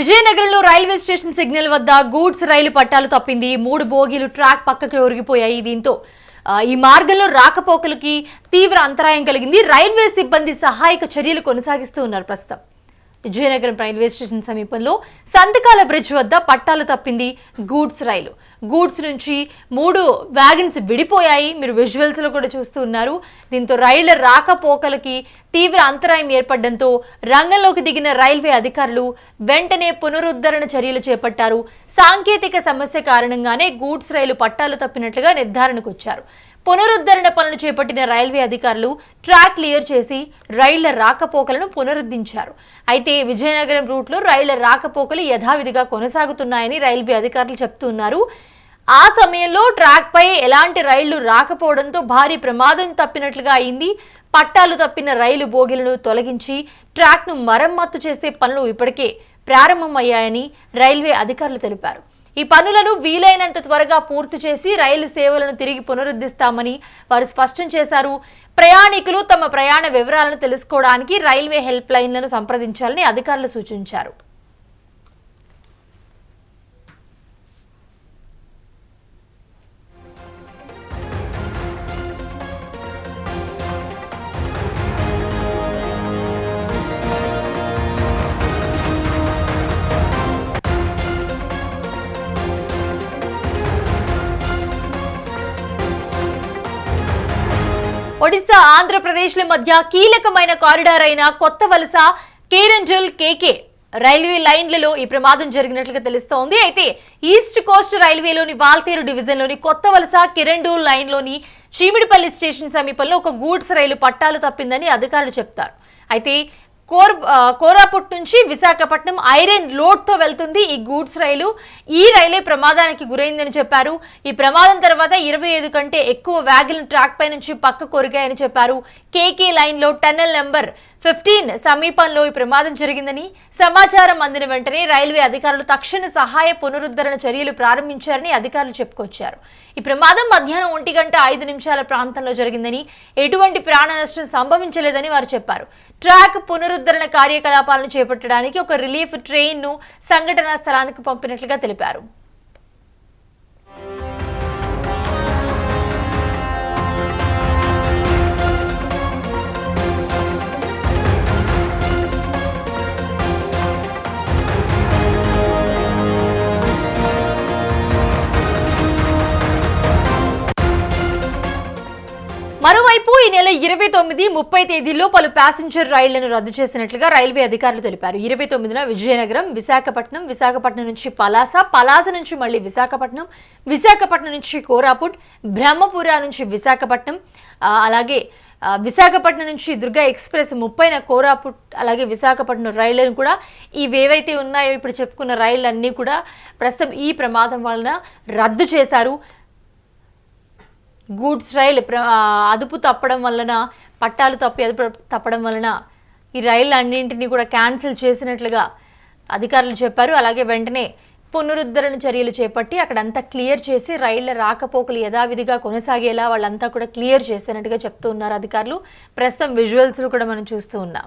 విజయనగరంలో railway station signal వద్ద goods రైలు పట్టాలు తప్పింది. మూడు బోగీలు ట్రాక్ పక్కకి ఒరిగిపోయాయి దీంతో. ఈ మార్గంలో రాకపోకలకి తీవ్ర అంతరాయం కలిగింది. రైల్వే సిబ్బంది సహాయక చర్యలు కొనసాగిస్తూ ఉన్నారు ప్రస్తుతం. విజయనగరం రైల్వే స్టేషన్ సమీపంలో సంతకాల బ్రిడ్జ్ వద్ద పట్టాలు తప్పింది గూడ్స్ రైలు. గూడ్స్ నుంచి మూడు వ్యాగన్స్ విడిపోయాయి. మీరు విజువల్స్లో కూడా చూస్తూ ఉన్నారు. దీంతో రైళ్ళ రాకపోకలకి తీవ్ర అంతరాయం ఏర్పడడంతో రంగంలోకి దిగిన రైల్వే అధికారులు వెంటనే పునరుద్ధరణ చర్యలు చేపట్టారు. సాంకేతిక సమస్య కారణంగానే గూడ్స్ రైలు పట్టాలు తప్పినట్లుగా నిర్ధారణకు వచ్చారు. పునరుద్ధరణ పనులు చేపట్టిన రైల్వే అధికారులు ట్రాక్ క్లియర్ చేసి రైళ్ళ రాకపోకలను పునరుద్ధరించారు అయితే విజయనగరం రూట్లో రైళ్ళ రాకపోకలు యథావిధిగా కొనసాగుతున్నాయని రైల్వే అధికారులు చెప్తున్నారు. ఆ సమయంలో ట్రాక్పై ఎలాంటి రైళ్ళు రాకపోవడంతో భారీ ప్రమాదం తప్పినట్లుగా అయింది. పట్టాలు తప్పిన రైలు బోగిలను తొలగించి ట్రాక్ను మరమ్మత్తు చేసే పనులు ఇప్పటికే ప్రారంభమయ్యాయని రైల్వే అధికారులు తెలిపారు. ఈ పనులను వీలైనంత త్వరగా పూర్తి చేసి రైలు సేవలను తిరిగి పునరుద్ధరిస్తామని వారు స్పష్టం చేశారు. ప్రయాణికులు తమ ప్రయాణ వివరాలను తెలుసుకోవడానికి రైల్వే హెల్ప్ లైన్లను సంప్రదించాలని అధికారులు సూచించారు. ఒడిశా ఆంధ్రప్రదేశ్ల మధ్య కీలకమైన కారిడార్ అయిన కొత్త వలస కేరంజల్ కేకే రైల్వే లైన్లలో ఈ ప్రమాదం జరిగినట్లుగా తెలుస్తోంది. అయితే ఈస్ట్ కోస్ట్ రైల్వేలోని వాల్తేరు డివిజన్లోని కొత్త వలస కిరండూల్ లైన్లోని చీమిడిపల్లి స్టేషన్ సమీపంలో ఒక గూడ్స్ రైలు పట్టాలు తప్పిందని అధికారులు చెప్తారు. అయితే కోర్ కోరాపుట్ నుంచి విశాఖపట్నం ఐరన్ లోడ్తో వెళ్తుంది ఈ గూడ్స్ రైలు. ఈ రైలే ప్రమాదానికి గురైందని చెప్పారు. ఈ ప్రమాదం తర్వాత ఇరవై ఐదు కంటే ఎక్కువ వ్యాగులు ట్రాక్ పై నుంచి పక్క కొరిగాయని చెప్పారు. కేకే లైన్లో టన్నెల్ నెంబర్ ఫిఫ్టీన్ సమీపంలో ఈ ప్రమాదం జరిగిందని సమాచారం అందిన వెంటనే రైల్వే అధికారులు తక్షణ సహాయ పునరుద్ధరణ చర్యలు ప్రారంభించారని అధికారులు చెప్పుకొచ్చారు. ఈ ప్రమాదం మధ్యాహ్నం ఒంటి గంట ఐదు నిమిషాల ప్రాంతంలో జరిగిందని ఎటువంటి ప్రాణ నష్టం సంభవించలేదని వారు చెప్పారు. ట్రాక్ పునరుద్ధరణ కార్యకలాపాలను చేపట్టడానికి ఒక రిలీఫ్ ట్రైన్ను సంఘటనా స్థలానికి పంపినట్లుగా తెలిపారు. మరోవైపు ఈ నెల ఇరవై తొమ్మిది ముప్పై తేదీల్లో పలు ప్యాసింజర్ రైళ్ళను రద్దు చేసినట్లుగా రైల్వే అధికారులు తెలిపారు. ఇరవై తొమ్మిదిన విజయనగరం విశాఖపట్నం విశాఖపట్నం నుంచి పలాస పలాస నుంచి మళ్ళీ విశాఖపట్నం విశాఖపట్నం నుంచి కోరాపుట్ బ్రహ్మపుర నుంచి విశాఖపట్నం అలాగే విశాఖపట్నం నుంచి దుర్గా ఎక్స్ప్రెస్ ముప్పైన కోరాపుట్ అలాగే విశాఖపట్నం రైళ్ళను కూడా ఇవేవైతే ఉన్నాయో ఇప్పుడు చెప్పుకున్న రైళ్ళన్నీ కూడా ప్రస్తుతం ఈ ప్రమాదం వలన రద్దు చేశారు. గూడ్స్ రైలు ప్ర- అదుపు తప్పడం వలన పట్టాలు తప్పి అదుపు తప్పడం వలన ఈ రైళ్ళు అన్నింటినీ కూడా క్యాన్సిల్ చేసినట్లుగా అధికారులు చెప్పారు. అలాగే వెంటనే పునరుద్ధరణ చర్యలు చేపట్టి అక్కడంతా క్లియర్ చేసి రైళ్ళ రాకపోకలు యథావిధిగా కొనసాగేలా వాళ్ళంతా కూడా క్లియర్ చేసినట్టుగా చెప్తూ ఉన్నారు అధికారులు. ప్రస్తుతం విజువల్స్ కూడా మనం చూస్తూ ఉన్నాం.